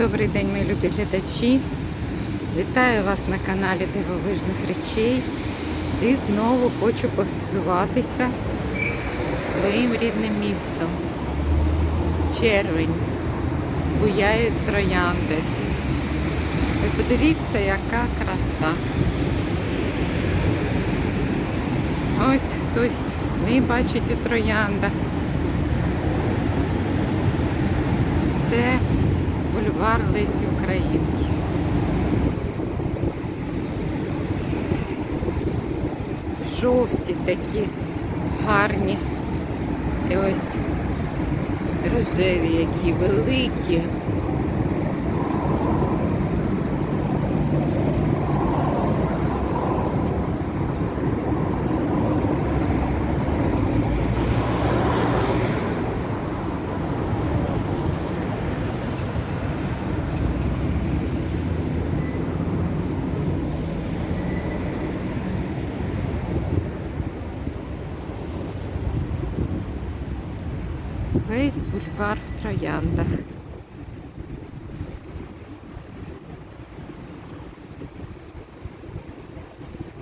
Добрий день, мої любі глядачі. Вітаю вас на каналі Дивовижних речей. І знову хочу похизуватися своїм рідним містом. Червень. Буяють троянди. Ви подивіться, яка краса. Ось хтось з них бачить у трояндах. Це бульвар Лесі Українки. Жовті такі гарні. І ось рожеві, які великі. Весь бульвар в трояндах.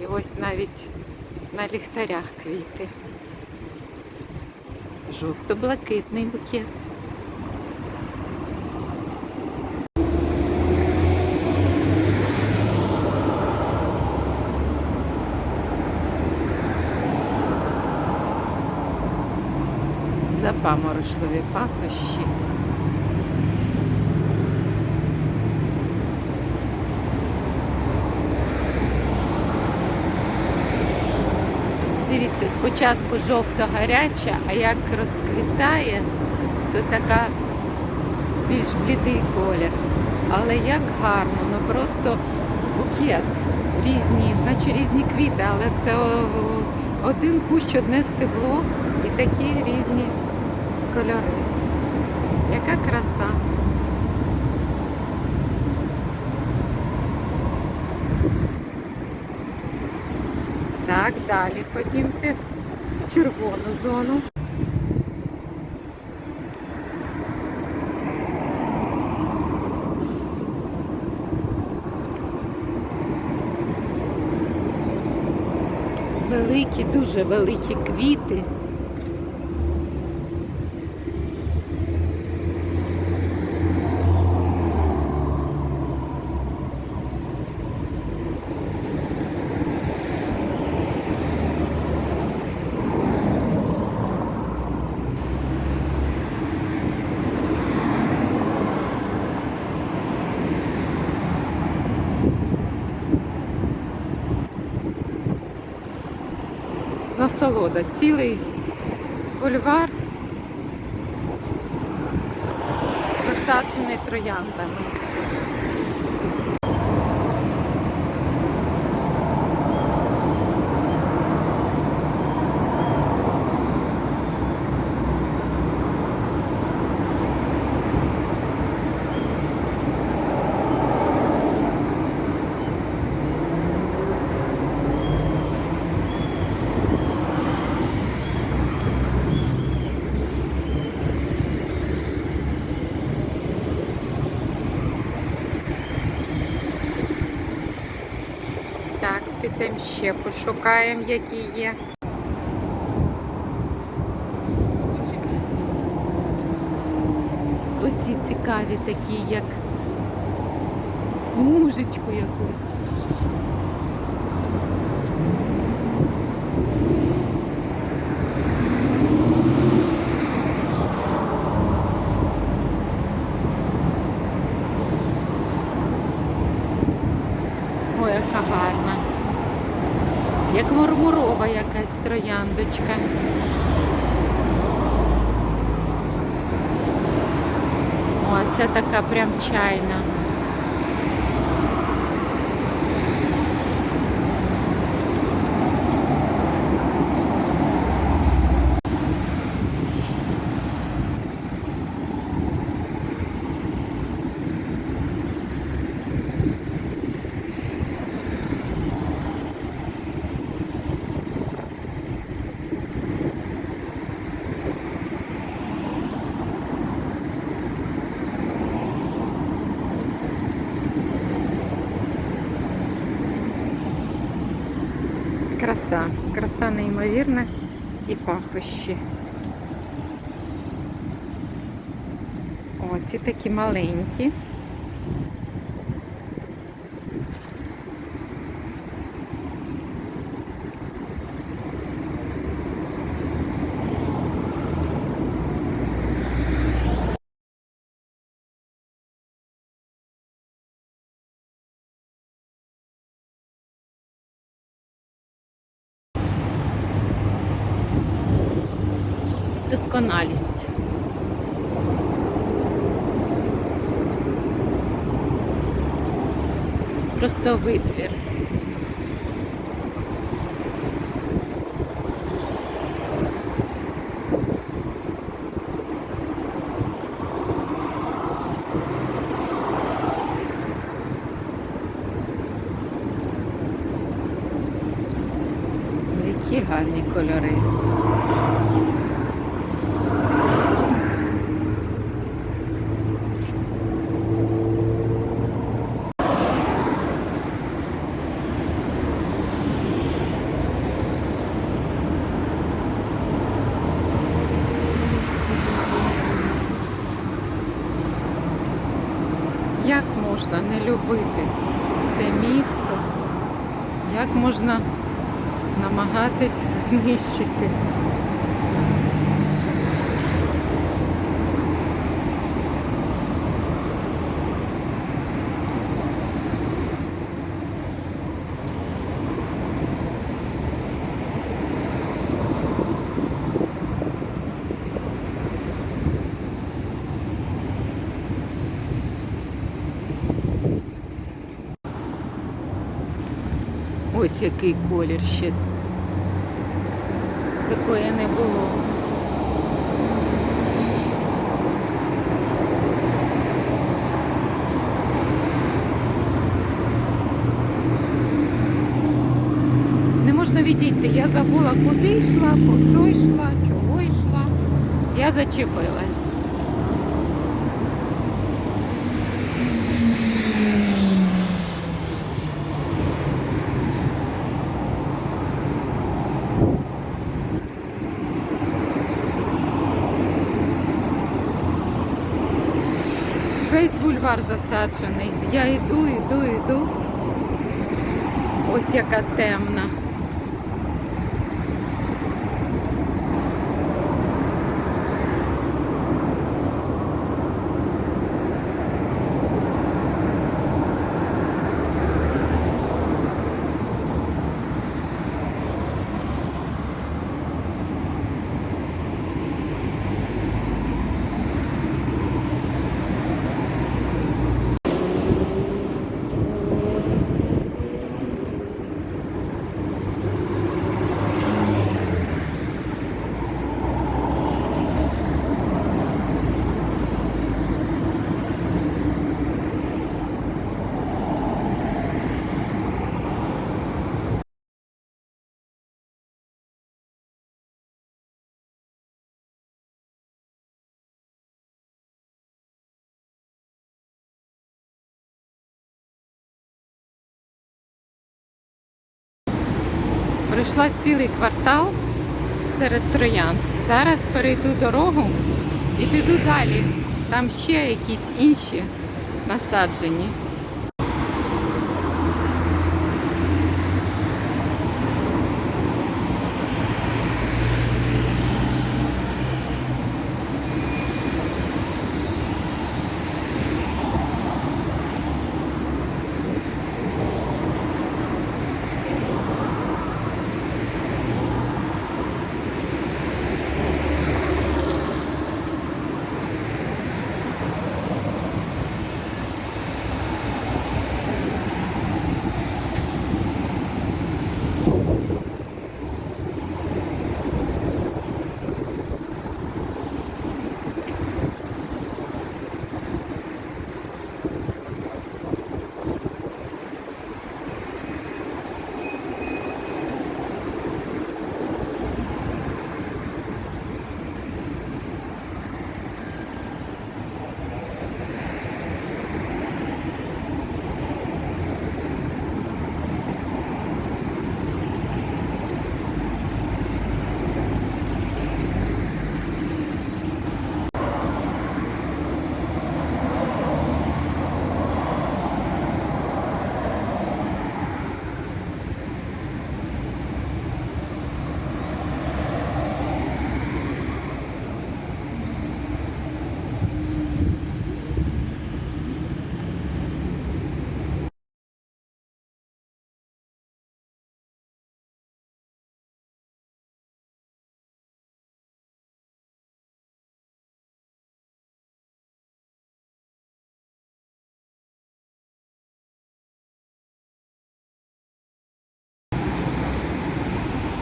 І ось навіть на ліхтарях квіти. Жовто-блакитний букет. Запаморочливі пахощі. Дивіться, спочатку жовто-гаряча, а як розквітає, то така більш блідий колір. Але як гарно, ну просто букет. Різні, наче різні квіти, але це один кущ, одне стебло і такі різні кольори. Яка краса. Так, далі ходімте в червону зону. Великі, дуже великі квіти. Насолода. Цілий бульвар засаджений трояндами. Так, підемо ще пошукаємо, які є. Оці цікаві такі, як смужечку якусь. Трояндочка. О, це така прям чайна. Краса неймовірна і пахощі. Оці такі маленькі. Досконалість. Просто витвір. Які гарні кольори. Як можна не любити це місто? Як можна намагатись знищити? Ось який колір ще. Такої не було. Не можна відійти. Я забула, куди йшла, по що йшла, чого йшла. Я зачепилась. Весь бульвар. Я йду, йду, йду. Ось яка темна. Пройшла цілий квартал серед троян. Зараз перейду дорогу і піду далі. Там ще якісь інші насаджені.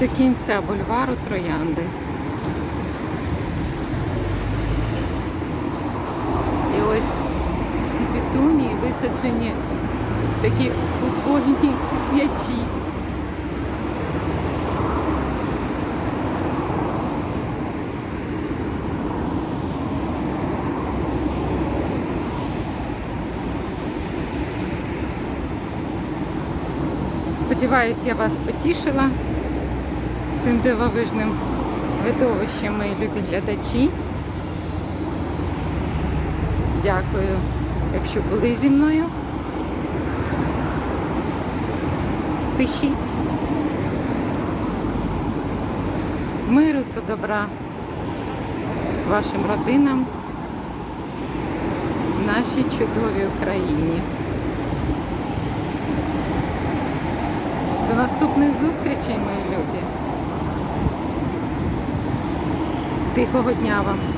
До кінця бульвару Троянди. І ось ці петунії висаджені в такі футбольні м'ячі. Сподіваюсь, я вас потішила цим дивовижним видовищем, мої любі глядачі. Дякую, якщо були зі мною. Пишіть. Миру та добра вашим родинам в нашій чудовій Україні. До наступних зустрічей, мої любі. Тихого дня вам!